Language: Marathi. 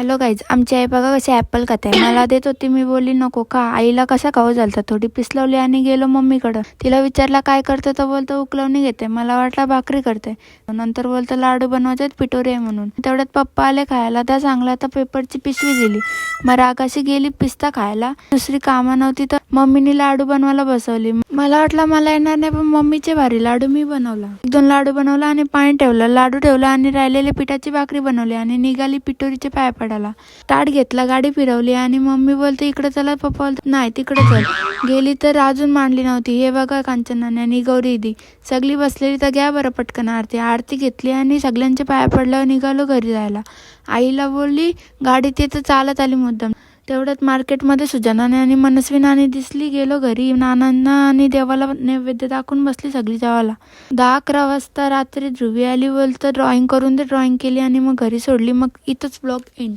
हॅलो गाईज आमची आई बघा कशी ॲपल खाते. मला देत होती मी बोलली नको का आईला कसा खाऊ झालता थोडी पिसलवली आणि गेलो मम्मीकडं. तिला विचारला काय करते? तर बोलतो उकलवणी घेते. मला वाटलं भाकरी करते. नंतर बोलतं लाडू बनवायचे पिटोरी आहे म्हणून. तेवढ्यात पप्पा आले खायला. त्या चांगला तर पेपरची पिशवी दिली. मग रागाशी गेली पिस्ता खायला. दुसरी कामं नव्हती तर मम्मीने लाडू बनवायला बसवली. मला वाटलं मला येणार नाही पण मम्मीचे भारी लाडू मी बनवला. एक दोन लाडू बनवला आणि पाणी ठेवलं. लाडू ठेवला आणि राहिलेले पिठाची भाकरी बनवली आणि निघाली पिटोरीचे पाय पडायला. ताट घेतला गाडी फिरवली आणि मम्मी बोलते इकडे चला पप्पा. बोलते नाही तिकडे चल. गेली तर अजून मांडली नव्हती. हे बघा कांचनाने आणि गौरी दी. सगळी बसलेली तर घ्या बरं पटकन आरती. आरती घेतली आणि सगळ्यांच्या पाया पडल्यावर निघालो घरी जायला. आईला बोलली गाडी ते तर चालत आली मुद्दाम. तेवढ्यात मार्केटमध्ये सुजानाने आणि मनस्वी नानी दिसली गेलो घरी. नानांना आणि देवाला नैवेद्य दाखवून बसली सगळी जेवाला दहा अकरा वाजता रात्री ध्रुवी आली बोलतं ड्रॉइंग करून ते ड्रॉइंग केली आणि मग घरी सोडली. मग इथंच ब्लॉग एंड